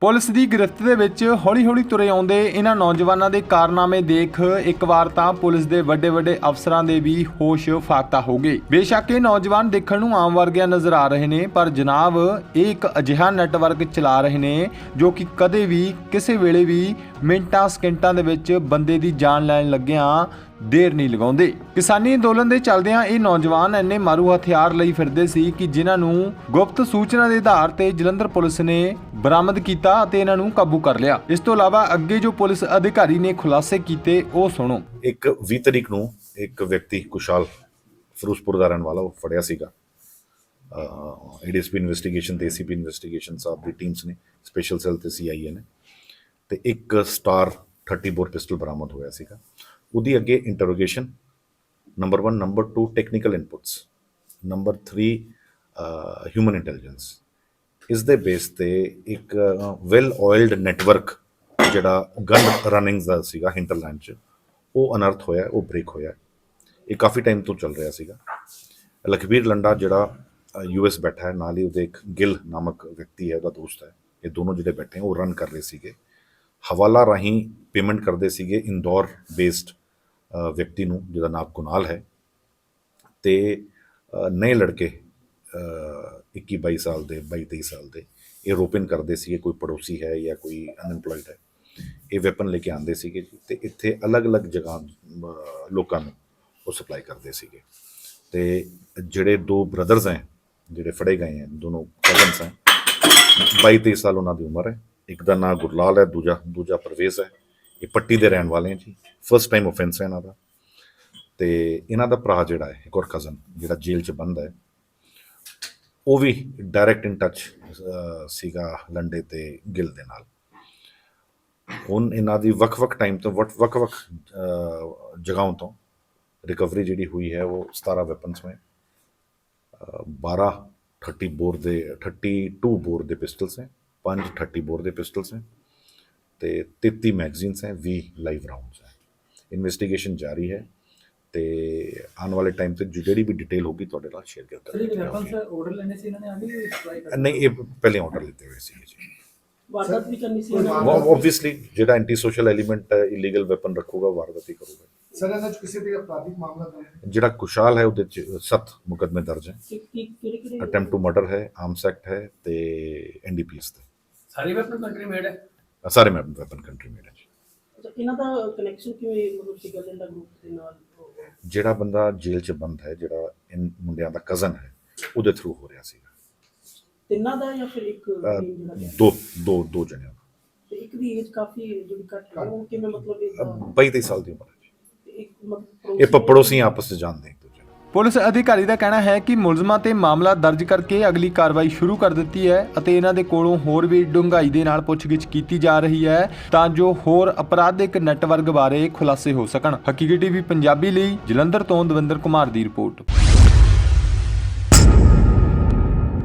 Police ਦੀ ਗ੍ਰਿਫਤ ਦੇ ਵਿੱਚ ਹੌਲੀ-ਹੌਲੀ ਤੁਰੇ ਆਉਂਦੇ ਇਹਨਾਂ ਨੌਜਵਾਨਾਂ ਦੇ ਕਾਰਨਾਮੇ ਦੇਖ ਇੱਕ ਵਾਰ ਤਾਂ ਪੁਲਿਸ ਦੇ ਵੱਡੇ-ਵੱਡੇ ਅਫਸਰਾਂ ਦੇ ਵੀ ਹੋਸ਼ ਫਾਕਤਾ ਹੋ ਗਏ। ਬੇਸ਼ੱਕ ਇਹ ਨੌਜਵਾਨ ਦੇਖਣ ਨੂੰ ਆਮ ਵਰਗਿਆ ਨਜ਼ਰ ਆ ਰਹੇ ਨੇ, ਪਰ ਜਨਾਬ ਇਹ ਇੱਕ ਅਜਿਹਾ ਨੈਟਵਰਕ ਚਲਾ ਰਹੇ ਨੇ ਜੋ ਕਿ ਕਦੇ ਵੀ, ਕਿਸੇ ਵੇਲੇ ਵੀ ਮਿੰਟਾਂ ਸਕਿੰਟਾਂ ਦੇ ਵਿੱਚ ਬੰਦੇ ਦੀ ਜਾਨ ਲੈਣ ਲੱਗਿਆਂ ਦੇਰ ਨਹੀਂ ਲਗਾਉਂਦੇ। ਕਿਸਾਨੀ ਅੰਦੋਲਨ ਦੇ ਚੱਲਦਿਆਂ ਇਹ ਨੌਜਵਾਨ ਇੰਨੇ ਮਾਰੂ ਹਥਿਆਰ ਲਈ ਫਿਰਦੇ ਸੀ ਕਿ ਜਿਨ੍ਹਾਂ ਨੂੰ ਗੁਪਤ ਸੂਚਨਾ ਦੇ ਆਧਾਰ ਤੇ ਜਲੰਧਰ ਪੁਲਿਸ ਨੇ ਬਰਾਮਦ ਕੀਤਾ ਅਤੇ ਇਹਨਾਂ ਨੂੰ ਕਾਬੂ ਕਰ ਲਿਆ। ਇਸ ਤੋਂ ਇਲਾਵਾ ਅੱਗੇ ਜੋ ਪੁਲਿਸ ਅਧਿਕਾਰੀ ਨੇ ਖੁਲਾਸੇ ਕੀਤੇ, ਉਹ ਸੁਣੋ। ਇੱਕ 20 ਤਰੀਕ ਨੂੰ ਇੱਕ ਵਿਅਕਤੀ ਕੁਸ਼ਾਲ ਫਿਰੋਜ਼ਪੁਰ ਦਾ ਰਹਿਣ ਵਾਲਾ, ਉਹ ਫੜਿਆ ਸੀਗਾ। ਏਡੀਐਸਪੀ ਇਨਵੈਸਟੀਗੇਸ਼ਨ ਤੇ ਏਸੀਪੀ ਇਨਵੈਸਟੀਗੇਸ਼ਨ ਸਾਹਿਬ ਦੀ ਟੀਮਸ ਨੇ ਸਪੈਸ਼ਲ ਸੈੱਲ ਤੇ ਸੀਆਈਏ ਨੇ। ਤੇ ਇੱਕ ਸਟਾਰ 30 ਬੋਰ ਪਿਸਟਲ ਬਰਾਮਦ ਹੋਇਆ ਸੀਗਾ। ਉਹਦੀ ਅੱਗੇ interrogation number 1 number 2 technical inputs number 3 human intelligence ਇਸ ਦੇ ਬੇਸ ਤੇ ਇੱਕ ਵੈਲ ਆਇਲਡ ਨੈਟਵਰਕ ਜਿਹੜਾ ਗਨ ਰਨਿੰਗ ਦਾ ਸੀਗਾ ਹਿੰਟਰਲੈਂਡ ਚ, ਉਹ ਅਨਰਥ ਹੋਇਆ, ਉਹ ਬ੍ਰੇਕ ਹੋਇਆ। ਇਹ ਕਾਫੀ ਟਾਈਮ ਤੋਂ ਚੱਲ ਰਿਹਾ ਸੀਗਾ। ਲਖਬੀਰ ਲੰਡਾ ਜਿਹੜਾ ਯੂਐਸ ਬੈਠਾ ਹੈ, ਨਾਲ ਹੀ ਉਹਦੇ ਇੱਕ ਗਿਲ ਨਾਮਕ ਵਿਅਕਤੀ ਹੈ, ਉਹਦਾ ਦੋਸਤ ਹੈ। ਇਹ ਦੋਨੋਂ ਜਿਹੜੇ ਬੈਠੇ ਉਹ ਰਨ ਕਰ ਰਹੇ ਸੀਗੇ। ਹਵਾਲਾ ਰਾਹੀਂ ਪੇਮੈਂਟ ਕਰਦੇ ਸੀਗੇ ਇੰਦੌਰ ਬੇਸਡ ਵਿਅਕਤੀ ਨੂੰ ਜਿਹਦਾ ਨਾਮ ਕੁਨਾਲ ਹੈ। ਤੇ ਅ, ਨਏ ਲੜਕੇ ਅ, 21 22 ਸਾਲ ਦੇ 22 23 ਸਾਲ ਦੇ ਇਹ ਰੋਪਨ ਕਰਦੇ ਸੀਗੇ ਕੋਈ ਪੜੋਸੀ ਹੈ ਜਾਂ ਕੋਈ ਅਨਐਮਪਲੋਇਡ ਹੈ। ਇਹ ਵੈਪਨ ਲੈ ਕੇ ਆਉਂਦੇ ਸੀਗੇ ਜੀ ਤੇ ਇੱਥੇ ਅਲੱਗ-ਅਲੱਗ ਜਗ੍ਹਾ ਲੋਕਾਂ ਨੂੰ ਉਹ ਸਪਲਾਈ ਕਰਦੇ ਸੀਗੇ। ਤੇ ਜਿਹੜੇ ਦੋ ਬ੍ਰਦਰਸ ਹੈ ਜਿਹੜੇ ਫੜੇ ਗਏ ਹੈ ਦੋਨੋਂ ਕਜ਼ਨਸ ਹੈ 22 23 ਸਾਲ ਉਹਨਾਂ ਦੀ ਉਮਰ ਹੈ। ਇੱਕ ਦਾ ਨਾਮ ਗੁਰਲਾਲ ਹੈ ਦੂਜਾ ਦੂਜਾ ਪਰਵੇਜ਼ ਹੈ। ਇਹ ਪੱਟੀ ਦੇ ਰਹਿਣ ਵਾਲੇ ਹੈ ਜੀ। ਫਰਸਟ ਟਾਈਮ ਆਫੈਂਸ ਹੈ ਇਹਨਾਂ ਦਾ। ਤੇ ਇਹਨਾਂ ਦਾ ਭਰਾ ਜਿਹੜਾ ਹੈ ਇੱਕ ਹੋਰ ਕਜ਼ਨ ਜਿਹੜਾ ਜੇਲ੍ਹ 'ਚ ਬੰਦ ਹੈ। ਉਹ ਵੀ ਡਾਇਰੈਕਟ ਇਨ ਟੱਚ ਸੀਗਾ ਲੰਡੇ ਤੇ ਗਿਲ ਦੇ ਨਾਲ। ਹੁਣ ਇਹਨਾਂ ਦੀ ਵੱਖ-ਵੱਖ ਟਾਈਮ ਤੋਂ ਵੱਖ- ਵੱਖ-ਵੱਖ ਤੋਂ ਰਿਕਵਰੀ ਜਿਹੜੀ ਹੋਈ ਹੈ ਉਹ 17 ਵੈਪਨਸ में ਅ, 12 30 ਬੋਰ ਦੇ 32 ਬੋਰ ਦੇ ਪਿਸਟਲਸ ਹੈ 5 30 ਬੋਰ ਦੇ ਪਿਸਟਲਸ ਹੈ ਤੇ 33 ਮੈਗਜ਼ੀਨਸ ਹੈ 20 ਲਾਈਵ ਰਾਉਂਡਸ ਹੈ। ਇਨਵੈਸਟੀਗੇਸ਼ਨ ਜਾਰੀ ਹੈ ਤੇ ਆਉਣ ਵਾਲੇ ਟਾਈਮ ਤੇ ਜਿਹੜੀ ਵੀ ਡਿਟੇਲ ਹੋਗੀ ਤੁਹਾਡੇ ਨਾਲ ਸ਼ੇਅਰ ਕਰ ਸਰ ਵੈਪਨਸ ਜਾਊਗੀ ਆਰਡਰ ਲੈਣੇ ਸੀ ਇਹਨਾਂ ਨੇ ਆਗੇ ਸਪਲਾਈ ਕਰ। ਨਹੀਂ ਇਹ ਪਹਿਲੇ ਆਰਡਰ ਲਿੱਤੇ ਹੋਏ ਸੀ ਜੀ। ਵਾਰਦਾਤ ਵੀ ਕਰਨੀ ਸੀ। ਆਬਵੀਅਸਲੀ ਜਿਹੜਾ anti social element illegal weapon ਰੱਖੂਗਾ ਵਾਰਦਾਤੀ ਕਰੂਗਾ। ਸਰ ਇਹਨਾਂ 'ਚ ਕਿਸੇ ਤੇ ਅਪਰਾਧਿਕ ਮਾਮਲਾ ਦਰਜ ਹੈ। ਜਿਹੜਾ ਕੁਸ਼ਾਲ ਹੈ ਉਹਦੇ ਚ ਸੱਤ ਮੁਕਦਮੇ ਦਰਜ ਹੈ। ਅਟੈਂਪਟ ਟੂ ਮਰਡਰ ਹੈ ਆਰਮਸ ਐਕਟ ਹੈ ਤੇ ਐਨਡੀਪੀਐਸ ਤੇ। ਸਾਰੇ ਵੈਪਨ ਕੰਟਰੀ ਮੇਡ ਹੈ ਸਾਰੇ ਵੈਪਨ ਕੰਟਰੀ ਮੇਡ ਹੈ ਜੀ। ਅੱਛਾ ਇਹਨਾਂ ਦਾ ਕਨੈਕਸ਼ਨ ਕਿਵੇਂ ਮਤਲਬ ਸੀਗਾ ਲੈਂਦਾ ਗਰੁੱਪ ਦੇ ਨਾਲ? ਜਿਹੜਾ ਬੰਦਾ ਜੇਲ੍ਹ ਚ ਬੰਦ ਹੈ ਜਿਹੜਾ ਇਨ ਮੁੰਡਿਆਂ ਦਾ ਕਜ਼ਨ ਹੈ ਉਹਦੇ ਥਰੂ ਹੋ ਰਿਹਾ ਸੀਗਾ ਤਿੰਨਾਂ ਦਾ ਜਾਂ ਫਿਰ ਇੱਕ ਅਹ, team ਜਿਹੜਾ ਹੈ? ਦੋ ਦੋ ਦੋ ਜਣਿਆਂ ਦਾ ਤੇ ਇੱਕ ਦੀ ਏਜ ਕਾਫੀ ਜਿਹੜੀ ਘੱਟ ਹੈ ਉਹ ਕਿਵੇਂ ਮਤਲਬ ਇਹ ਅਹ, 22 23 ਸਾਲ ਦੀ ਉਮਰ ਹੈ ਜੀ। ਇੱਕ ਮਤਲਬ ਇਹ ਪੜੋਸੀ ਆਪਸ ਚ ਜਾਣਦੇ ਪੁਲਿਸ ਅਧਿਕਾਰੀ ਦਾ ਕਹਿਣਾ ਹੈ ਕਿ ਮੁਲਜ਼ਮਾਂ ਤੇ ਮਾਮਲਾ ਦਰਜ ਕਰਕੇ ਅਗਲੀ ਕਾਰਵਾਈ ਸ਼ੁਰੂ ਕਰ ਦਿੱਤੀ ਹੈ ਅਤੇ ਇਹਨਾਂ ਦੇ ਕੋਲੋਂ ਹੋਰ ਵੀ ਡੂੰਘਾਈ ਦੇ ਨਾਲ ਪੁੱਛਗਿੱਛ ਕੀਤੀ ਜਾ ਰਹੀ ਹੈ ਤਾਂ ਜੋ ਹੋਰ ਅਪਰਾਧਿਕ ਨੈਟਵਰਕ ਬਾਰੇ ਖੁਲਾਸੇ ਹੋ ਸਕਣ। ਹਕੀਕਤ ਟੀਵੀ ਪੰਜਾਬੀ ਲਈ ਜਲੰਧਰ ਤੋਂ ਦਵਿੰਦਰ ਕੁਮਾਰ ਦੀ ਰਿਪੋਰਟ।